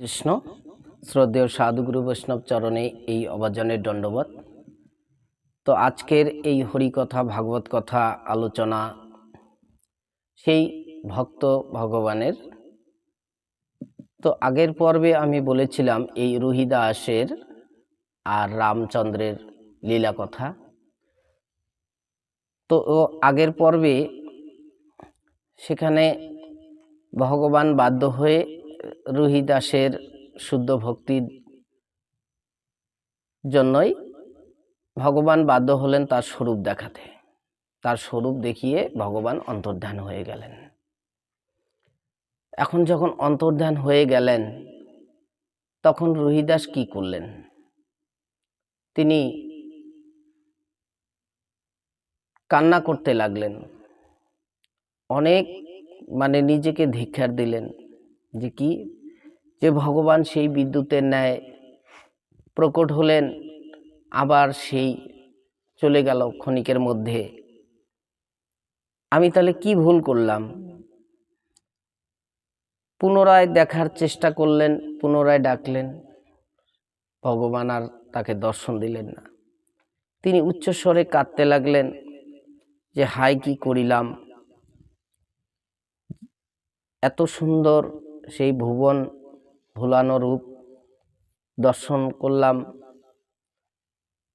কৃষ্ণ শ্রদ্ধেয় সাধুগুরু বৈষ্ণব চরণে এই অবাজনের দণ্ডবত তো আজকের এই হরিকথা, ভাগবত কথা, আলোচনা সেই ভক্ত ভগবানের। তো আগের পর্বে আমি বলেছিলাম এই রুহিদাসের আর রামচন্দ্রের লীলা কথা। তো আগের পর্বে সেখানে ভগবান বাধ্য হয়ে রুহিদাসের শুদ্ধ ভক্তির জন্যই ভগবান বাধ্য হলেন তার স্বরূপ দেখাতে। তার স্বরূপ দেখিয়ে ভগবান অন্তর্ধান হয়ে গেলেন। এখন যখন অন্তর্ধান হয়ে গেলেন, তখন রুহিদাস কি করলেন? তিনি কান্না করতে লাগলেন। অনেক মানে নিজেকে ধিক্ষার দিলেন যে কি যে ভগবান সেই বিদ্যুতের ন্যায় প্রকট হলেন, আবার সেই চলে গেল ক্ষণিকের মধ্যে। আমি তাহলে কি ভুল করলাম? পুনরায় দেখার চেষ্টা করলেন, পুনরায় ডাকলেন। ভগবান আর তাকে দর্শন দিলেন না। তিনি উচ্চস্বরে কাঁদতে লাগলেন যে হাই কি করিলাম? এত সুন্দর সেই ভুবন ভুলানো রূপ দর্শন করলাম।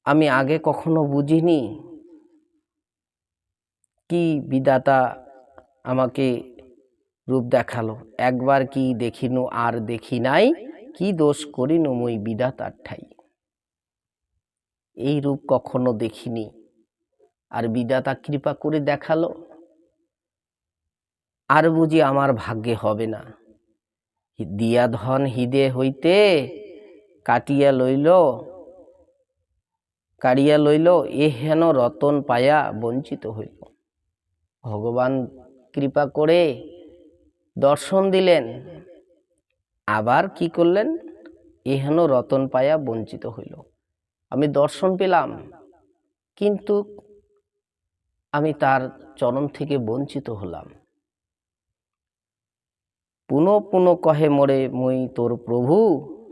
আমি আগে কখনো বুঝিনি কি বিদাতা আমাকে রূপ দেখাল। একবার কি দেখিনু আর দেখি নাই, কি দোষ করিনু মই বিধাতার ঠাই। এই রূপ কখনো দেখিনি। আর বিদাতা কৃপা করে দেখাল। আর বুঝি আমার ভাগ্যে হবে না। দিয়া ধন হিদে হইতে কাটিয়া লইল, কাড়িয়া লইল, এ হেন রতন পায়া বঞ্চিত হইল। ভগবান কৃপা করে দর্শন দিলেন, আবার কি করলেন? এহেন রতন পায়া বঞ্চিত হইল। আমি দর্শন পেলাম, কিন্তু আমি তার চরণ থেকে বঞ্চিত হলাম। পুনঃ পুনঃ কহে মোরে মুই তোর প্রভু,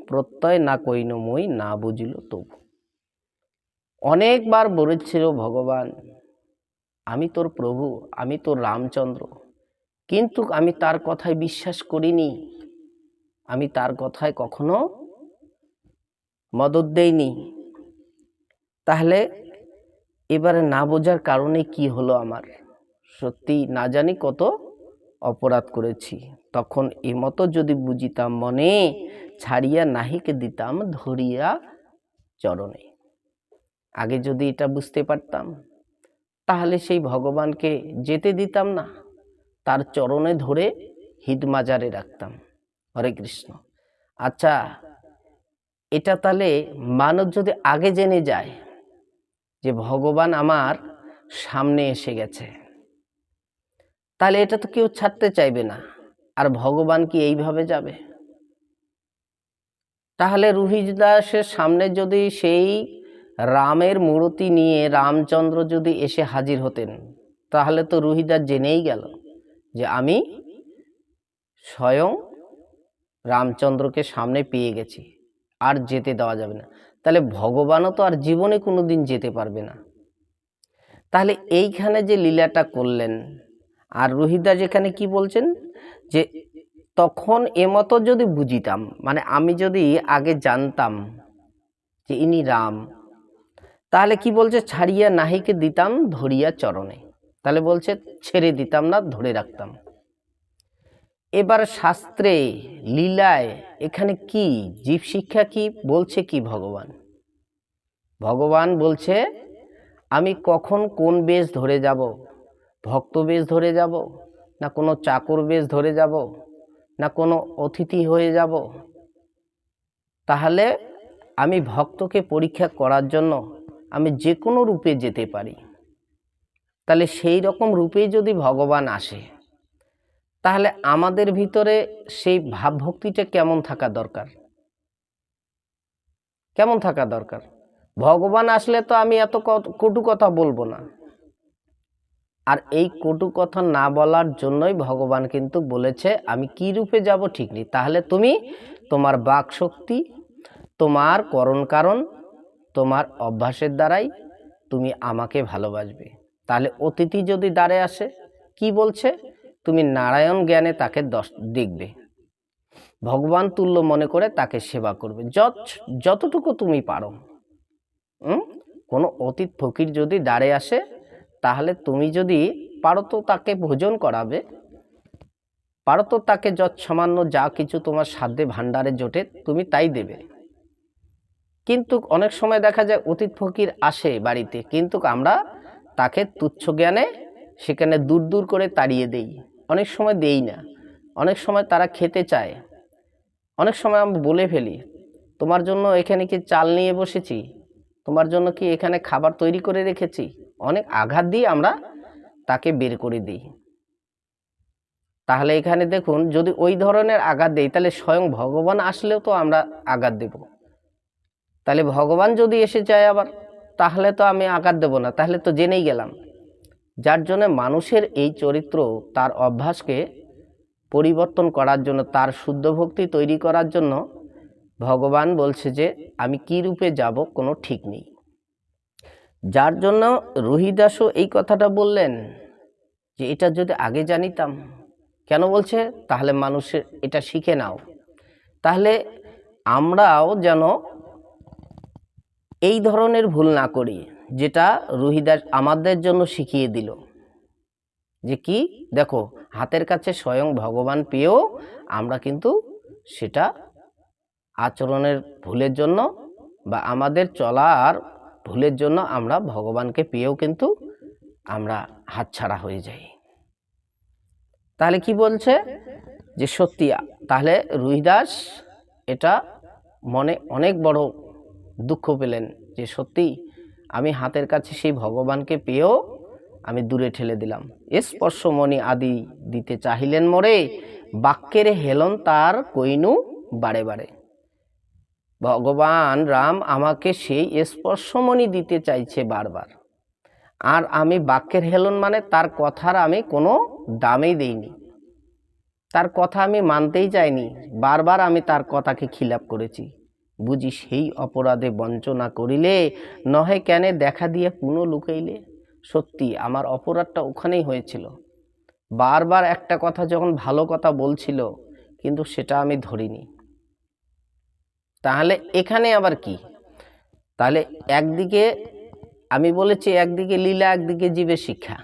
প্রত্যয় না কইন মই না বুঝিল তবু। অনেকবার বলেছিল ভগবান, আমি তোর প্রভু, আমি তোর রামচন্দ্র, কিন্তু আমি তার কথায় বিশ্বাস করিনি। আমি তার কথায় কখনো মদত দেইনি। তাহলে এবারে না বোঝার কারণে কি হলো আমার? সত্যি না জানি কত অপরাধ করেছি। তখন এমতো যদি বুঝিতাম মনে, ছাড়িয়া নাহিকে দিতাম ধরিয়া চরণে। আগে যদি এটা বুঝতে পারতাম, তাহলে সেই ভগবানকে যেতে দিতাম না, তার চরণে ধরে হিদমাজারে রাখতাম। হরে কৃষ্ণ। আচ্ছা এটা তাহলে মানব যদি আগে জেনে যায় যে ভগবান আমার সামনে এসে গেছে তাহলে এটা তো কেউ ছাড়তে চাইবে না। আর ভগবান কি এইভাবে যাবে? তাহলে রুহিদাসের সামনে যদি সেই রামের মূর্তি নিয়ে রামচন্দ্র যদি এসে হাজির হতেন, তাহলে তো রুহিদাস জেনেই গেল যে আমি স্বয়ং রামচন্দ্রকে সামনে পেয়ে গেছি, আর যেতে দেওয়া যাবে না। তাহলে ভগবানও তো আর জীবনে কোনো দিন যেতে পারবে না। তাহলে এইখানে যে লীলাটা করলেন আর রোহিদা যেখানে কি বলছেন? যে তখন এমতো যদি বুঝিতাম মানে আমি যদি আগে জানতাম যে ইনি রাম, তাহলে কি বলছে? ছাড়িয়া নাহিকে দিতাম, ধরিয়া চরণে। তাহলে বলছে, ছেড়ে দিতাম না, ধরে রাখতাম। এবার শাস্ত্রে লীলায় এখানে কি? জীব শিক্ষা কি? বলছে কি ভগবান? ভগবান বলছে, আমি কখন কোন বেশ ধরে যাব? ভক্ত বেশ ধরে যাব, না কোনো চাকর বেশ ধরে যাব, না কোনো অতিথি হয়ে যাব। তাহলে আমি ভক্তকে পরীক্ষা করার জন্য আমি যে কোনো রূপে যেতে পারি। তাহলে সেই রকম রূপেই যদি ভগবান আসে, তাহলে আমাদের ভিতরে সেই ভাবভক্তিটা কেমন থাকা দরকার? কেমন থাকা দরকার? ভগবান আসলে তো আমি এত কটু কথা বলব না। আর এই কটু কথা না বলার জন্যই ভগবান কিন্তু বলেছে, আমি কি রূপে যাব ঠিক নেই। তাহলে তুমি তোমার বাক শক্তি তোমার করণ কারণ, তোমার অভ্যাসের দ্বারাই তুমি আমাকে ভালোবাসবে। তাহলে অতিথি যদি দ্বারে আসে, কি বলছে? তুমি নারায়ণ জ্ঞানে তাকে দশ, দেখবে। ভগবান তুল্য মনে করে তাকে সেবা করবে। যত, যতটুকু তুমি পারো? কোনো অতীত ফকির যদি দাঁড়ে আসে তাহলে তুমি যদি পারো তো তাকে ভোজন করাবে। পারো তো তাকে যত সামান্য যা কিছু তোমার সাধ্যে ভাণ্ডারে জোটে, তুমি তাই দেবে। কিন্তু অনেক সময় দেখা যায় অতীত ফকির আসে বাড়িতে, কিন্তু আমরা তাকে তুচ্ছ জ্ঞানে সেখানে দূর দূর করে তাড়িয়ে দেই। অনেক সময় দেই না। অনেক সময় তারা খেতে চায়। অনেক সময় আমরা বলে ফেলি, তোমার জন্য এখানে কি চাল নিয়ে বসেছি? তোমার জন্য কি এখানে খাবার তৈরি করে রেখেছি? অনেক আঘাত দিয়ে আমরা তাকে বের করে দিই। তাহলে এখানে দেখুন, যদি ওই ধরনের আঘাত দেই, তাহলে স্বয়ং ভগবান আসলেও তো আমরা আঘাত দেব। তাহলে ভগবান যদি এসে যায় আবার, তাহলে তো আমি আঘাত দেব না। তাহলে তো জেনেই গেলাম। যার জন্য মানুষের এই চরিত্র, তার অভ্যাসকে পরিবর্তন করার জন্য, তার শুদ্ধ ভক্তি তৈরি করার জন্য ভগবান বলছে যে, আমি কি রূপে যাব, কোনো ঠিক নেই। যার জন্য রোহিদাসও এই কথাটা বললেন যে, এটা যদি আগে জানিতাম। কেন বলছে? তাহলে মানুষের এটা শিখে নাও। তাহলে আমরাও যেন এই ধরনের ভুল না করি, যেটা রোহিদাস আমাদের জন্য শিখিয়ে দিল। যে কি? দেখো, হাতের কাছে স্বয়ং ভগবান পেয়েও আমরা কিন্তু সেটা আচরণের ভুলের জন্য বা আমাদের চলার ভুলের জন্য আমরা ভগবানকে পেয়েও কিন্তু আমরা হাতছাড়া হয়ে যাই। তাহলে কি বলছে? যে সত্যি, তাহলে রুহিদাস এটা মনে অনেক বড় দুঃখ পেলেন যে সত্যি আমি হাতের কাছে সেই ভগবানকে পেয়েও আমি দূরে ঠেলে দিলাম। স্পর্শমণি আদি দিতে চাহিলেন মোরে, বাক্যের হেলন তার কইনু বারে বারে। ভগবান রাম আমাকে সেই স্পর্শমণি দিতে চাইছে বারবার। আর আমি বাক্যের হেলন মানে তার কথার আমি কোনো দামেই দেইনি। তার কথা আমি মানতেই চাইনি। বারবার আমি তার কথাকে খিলাপ করেছি। বুঝি সেই অপরাধে বঞ্চনা করিলে নহে কেন দেখা দিয়ে পুনঃ লুকাইলে? সত্যি আমার অপরাধটা ওখানেই হয়েছিল। বারবার একটা কথা যখন ভালো কথা বলছিল, কিন্তু সেটা আমি ধরিনি। তাহলে এখানে আবার কি? তাহলে একদিকে আমি বলেছি একদিকে লীলা, একদিকে জীবের শিক্ষা।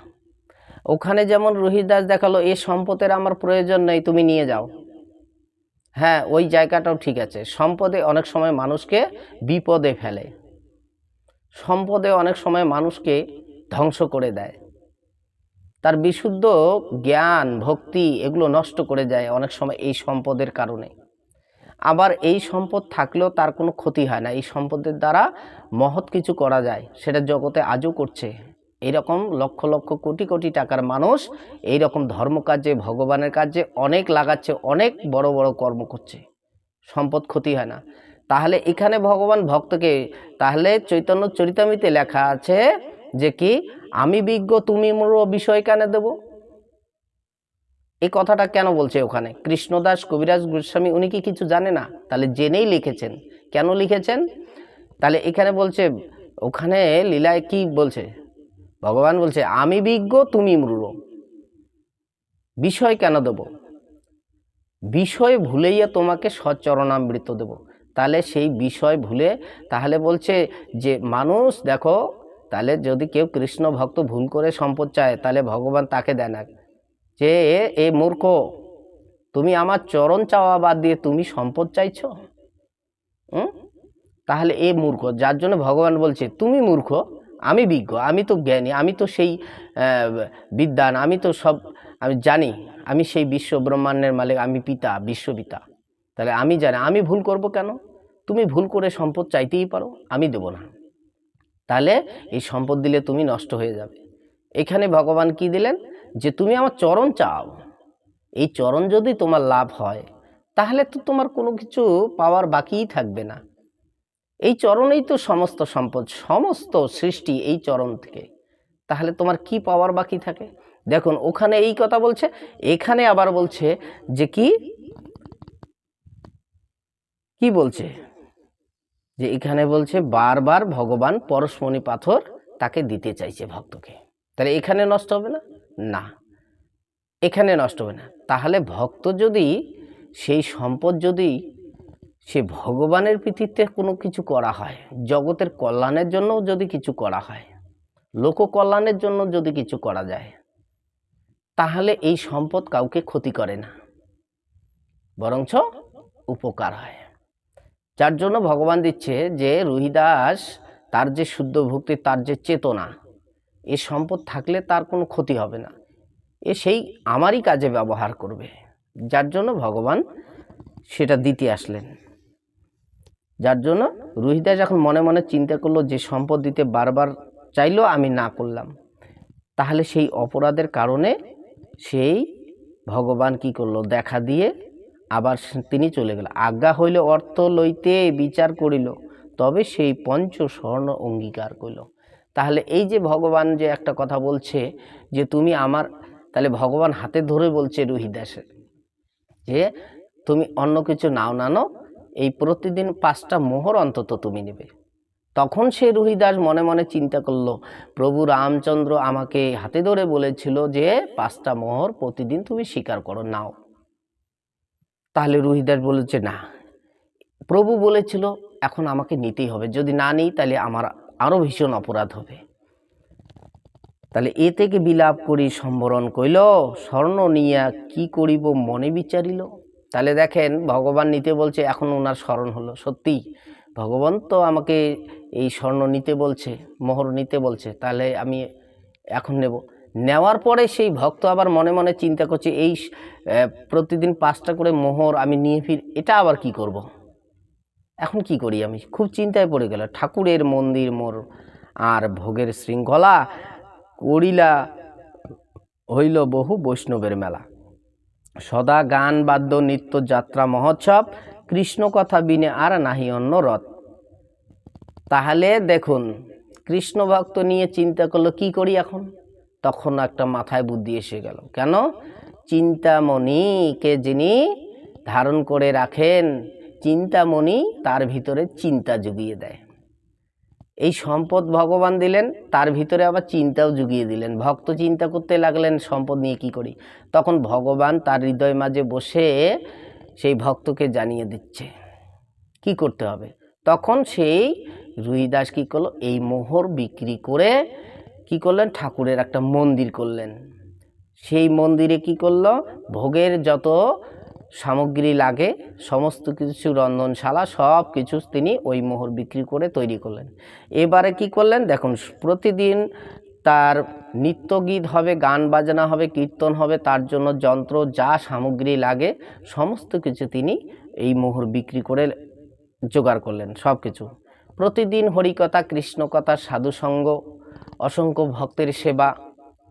ওখানে যেমন রোহিদাস দেখাল, এ সম্পদের আমার প্রয়োজন নেই, তুমি নিয়ে যাও। হ্যাঁ ওই জায়গাটাও ঠিক আছে। সম্পদে অনেক সময় মানুষকে বিপদে ফেলে। সম্পদে অনেক সময় মানুষকে ধ্বংস করে দেয়। তার বিশুদ্ধ জ্ঞান, ভক্তি এগুলো নষ্ট করে যায় অনেক সময় এই সম্পদের কারণে। আবার এই সম্পদ থাকলেও তার কোনো ক্ষতি হয় না। এই সম্পদের দ্বারা মহৎ কিছু করা যায়, সেটা জগতে আজও করছে। এইরকম লক্ষ লক্ষ কোটি কোটি টাকার মানুষ এই রকম ধর্মকার্যে ভগবানের কাজে অনেক লাগাচ্ছে, অনেক বড় বড় কর্ম করছে। সম্পদ ক্ষতি হয় না। তাহলে এখানে ভগবান ভক্তকে, তাহলে চৈতন্য চরিতামিতে লেখা আছে যে কি, আমি বিজ্ঞ, তুমি মোর বিষয় কেন দেব। এই কথাটা কেন বলছে ওখানে? কৃষ্ণদাস, কবিরাজ, গোস্বামী উনি কি কিছু জানে না? তাহলে জেনেই লিখেছেন। কেন লিখেছেন? তাহলে এখানে বলছে, ওখানে লীলায় কি বলছে? ভগবান বলছে, আমি বিজ্ঞ, তুমি মৃর বিষয় কেন দেব? বিষয় ভুলেইয়া তোমাকে সচরণামৃত দেব। তাহলে সেই বিষয় ভুলে, তাহলে বলছে যে, মানুষ, দেখো, তাহলে যদি কেউ কৃষ্ণ ভক্ত ভুল করে সম্পদ চায়, তাহলে ভগবান তাকে দেয় না। যে এ মূর্খ তুমি আমার চরণ চাওয়া বাদ দিয়ে তুমি সম্পদ চাইছ? তাহলে এ মূর্খ যার জন্য ভগবান বলছে তুমি মূর্খ আমি বিজ্ঞ আমি তো জ্ঞানী আমি তো সেই আহ, বিদ্বান আমি তো সব আমি জানি আমি সেই বিশ্ব ব্রহ্মাণ্ডের মালিক আমি পিতা বিশ্বপিতা। তাহলে আমি জানি আমি ভুল করব কেন? তুমি ভুল করে সম্পদ চাইতেই পারো আমি দেব না। তাহলে এই সম্পদ দিলে তুমি নষ্ট হয়ে যাবে। এখানে ভগবান কি দিলেন? যে তুমি আমার চরণ চাও, এই চরণ যদি তোমার লাভ হয়, তাহলে তো তোমার কোনো কিছু পাওয়ার বাকিই থাকবে না। এই চরণেই তো সমস্ত সম্পদ, সমস্ত সৃষ্টি এই চরণ থেকে। তাহলে তোমার কি পাওয়ার বাকি থাকে? দেখুন, ওখানে এই কথা বলছে, এখানে আবার বলছে যে কি? কি বলছে? যে এখানে বলছে, বারবার ভগবান পরশমণি পাথর তাকে দিতে চাইছে ভক্তকে। তাহলে এখানে নষ্ট হবে না? না, এখানে নষ্ট হবে না। তাহলে ভক্ত যদি সেই সম্পদ যদি সে ভগবানের প্রীতিতে কোনো কিছু করা হয়, জগতের কল্যাণের জন্য যদি কিছু করা হয় লোক কল্যাণের জন্য যদি কিছু করা যায়, তাহলে এই সম্পদ কাউকে ক্ষতি করে না। বরঞ্চ উপকার হয়। যার জন্য ভগবান দিচ্ছে যে রুহিদাস তার যে শুদ্ধ ভক্তি, তার যে চেতনা এ সম্পদ থাকলে তার কোনো ক্ষতি হবে না। এ সেই আমারই কাজে ব্যবহার করবে। যার জন্য ভগবান সেটা দিতে আসলেন। যার জন্য রুহিদা যখন মনে মনে চিন্তা করল যে সম্পদ দিতে বারবার চাইলো, আমি না করলাম। তাহলে সেই অপরাধের কারণে সেই ভগবান কি করল? দেখা দিয়ে আবার তিনি চলে গেল। আজ্ঞা হইলে অর্থ লইতে বিচার করিল, তবে সেই পঞ্চ স্বর্ণ অঙ্গীকার করিল। তাহলে এই যে ভগবান যে একটা কথা বলছে যে তুমি আমার, তাহলে ভগবান হাতে ধরে বলছে রুহিদাসের যে তুমি অন্য কিছু নাও নানো এই প্রতিদিন পাঁচটা মোহর অন্তত তুমি নেবে। তখন সে রুহিদাস মনে মনে চিন্তা করল, প্রভু রামচন্দ্র আমাকে হাতে ধরে বলেছিল যে পাঁচটা মোহর প্রতিদিন তুমি স্বীকার করো, নাও। তাহলে রুহিদাস বলেছে, না। প্রভু বলেছিল, এখন আমাকে নিতেই হবে। যদি না নিই, তাহলে আমার আরও ভীষণ অপরাধ হবে। তাহলে এ থেকে বিলাপ করি, সম্বরণ কইল, স্বর্ণ নিয়া কি করিব মনে বিচারিল? তাহলে দেখেন, ভগবান নিতে বলছে, এখন ওনার স্মরণ হলো। সত্যি, ভগবান তো আমাকে এই স্বর্ণ নিতে বলছে, মোহর নিতে বলছে, তাহলে আমি এখন নেব। নেওয়ার পরে সেই ভক্ত আবার মনে মনে চিন্তা করছে, এই প্রতিদিন পাঁচটা করে মোহর আমি নিয়ে ফির, এটা আবার কি করব। এখন কি করি আমি? খুব চিন্তায় পড়ে গেল ঠাকুরের মন্দির মোর আর ভোগের শৃঙ্খলা করিলা হইল বহু বৈষ্ণবের মেলা। সদা গান, বাদ্য, নৃত্য, যাত্রা, মহোৎসব, কৃষ্ণ কথা বিনে আর নাহি অন্য রথ। তাহলে দেখুন, কৃষ্ণ ভক্ত নিয়ে চিন্তা করল কি করি এখন? তখন একটা মাথায় বুদ্ধি এসে গেল। কেন? চিন্তামণিকে যিনি ধারণ করে রাখেন চিন্তামণি তার ভিতরে চিন্তা জুগিয়ে দেয়। এই সম্পদ ভগবান দিলেন, তার ভিতরে আবার চিন্তাও জুগিয়ে দিলেন। ভক্ত চিন্তা করতে লাগলেন, সম্পদ নিয়ে কি করি? তখন ভগবান তার হৃদয় মাঝে বসে সেই ভক্তকে জানিয়ে দিচ্ছে, কি করতে হবে? তখন সেই রুহিদাস কী করল? এই মোহর বিক্রি করে কি করলেন? ঠাকুরের একটা মন্দির করলেন। সেই মন্দিরে কি করল? ভোগের যত সামগ্রী লাগে, সমস্ত কিছু রন্ধনশালা, সব কিছু তিনি ওই মোহর বিক্রি করে তৈরি করলেন। এবারে কি করলেন? দেখুন, প্রতিদিন তার নৃত্য গীত হবে, গান বাজনা হবে, কীর্তন হবে, তার জন্য যন্ত্র, যা সামগ্রী লাগে, সমস্ত কিছু তিনি এই মোহর বিক্রি করে জোগাড় করলেন, সব কিছু। প্রতিদিন হরিকথা, কৃষ্ণকথা, সাধুসঙ্গ, অসংখ্য ভক্তের সেবা,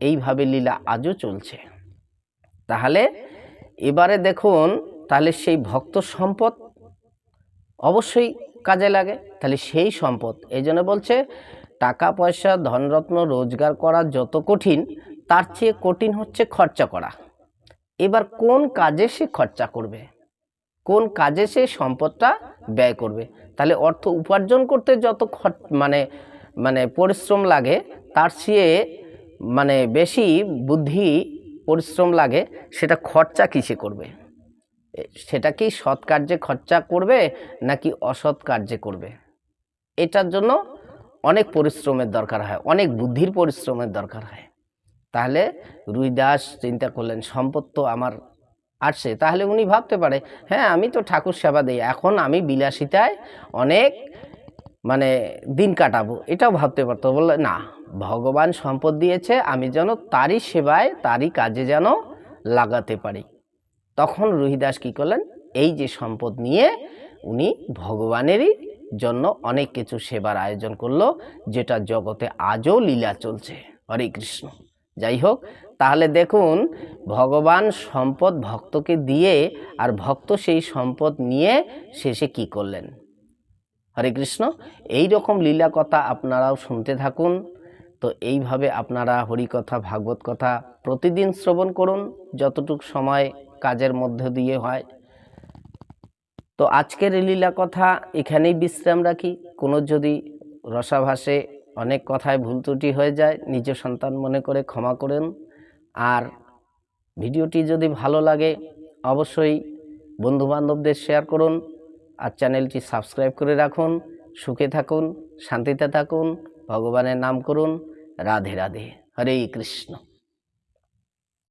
এইভাবে লীলা আজও চলছে। তাহলে এবারে দেখুন, তাহলে সেই ভক্ত সম্পদ অবশ্যই কাজে লাগে, তাহলে সেই সম্পদ। এই জন্য বলছে, টাকা, পয়সা, ধনরত্ন, রোজগার করা যত কঠিন, তার চেয়ে কঠিন হচ্ছে খরচা করা। এবার কোন কাজে সে খরচা করবে? কোন কাজে সে সম্পদটা ব্যয় করবে? তাহলে অর্থ উপার্জন করতে যত মানে মানে পরিশ্রম লাগে, তার চেয়ে মানে বেশি বুদ্ধি পরিশ্রম লাগে, সেটা খরচা কিসে করবে? সেটা কি সৎ কার্যে খরচা করবে, নাকি অসৎ কার্যে করবে? এটার জন্য অনেক পরিশ্রমের দরকার হয়, অনেক বুদ্ধির পরিশ্রমের দরকার হয়। তাহলে রুইদাস চিন্তা করলেন, সম্পদ তো আমার আসছে তাহলে উনি ভাবতে পারে হ্যাঁ আমি তো ঠাকুর সেবা দিই, এখন আমি বিলাসিতায় অনেক মানে দিন কাটাবো। এটাও ভাবতে পারতো। বললে, না ভগবান সম্পদ দিয়েছে, আমি যেন তারই সেবায়, তারই কাজে যেন লাগাতে পারি। তখন রুহিদাস কী করলেন? এই যে সম্পদ নিয়ে উনি ভগবানেরই জন্য অনেক কিছু সেবার আয়োজন করল, যেটা জগতে আজও লীলা চলছে। হরে কৃষ্ণ। যাই হোক, তাহলে দেখুন, ভগবান সম্পদ ভক্তকে দিয়ে আর ভক্ত সেই সম্পদ নিয়ে শেষে কি করলেন? হরে কৃষ্ণ এই রকম লীলা কথা আপনারাও শুনতে থাকুন। তো এইভাবে আপনারা হরিকথা ভাগবত কথা প্রতিদিন শ্রবণ করুন, যতটুক সময় কাজের মধ্য দিয়ে হয়। তো আজকের লীলা কথা এখানেই বিশ্রাম রাখি। কোনো যদি রসাভাসে অনেক কথায় ভুল ত্রুটি হয়ে যায়, নিজ সন্তান মনে করে ক্ষমা করেন। আর ভিডিওটি যদি ভালো লাগে, অবশ্যই বন্ধুবান্ধবদের শেয়ার করুন। আর চ্যানেলটি সাবস্ক্রাইব করে রাখুন। সুখে থাকুন, শান্তিতে থাকুন। ভগবানের নাম করুন রাধে রাধে হরে কৃষ্ণ।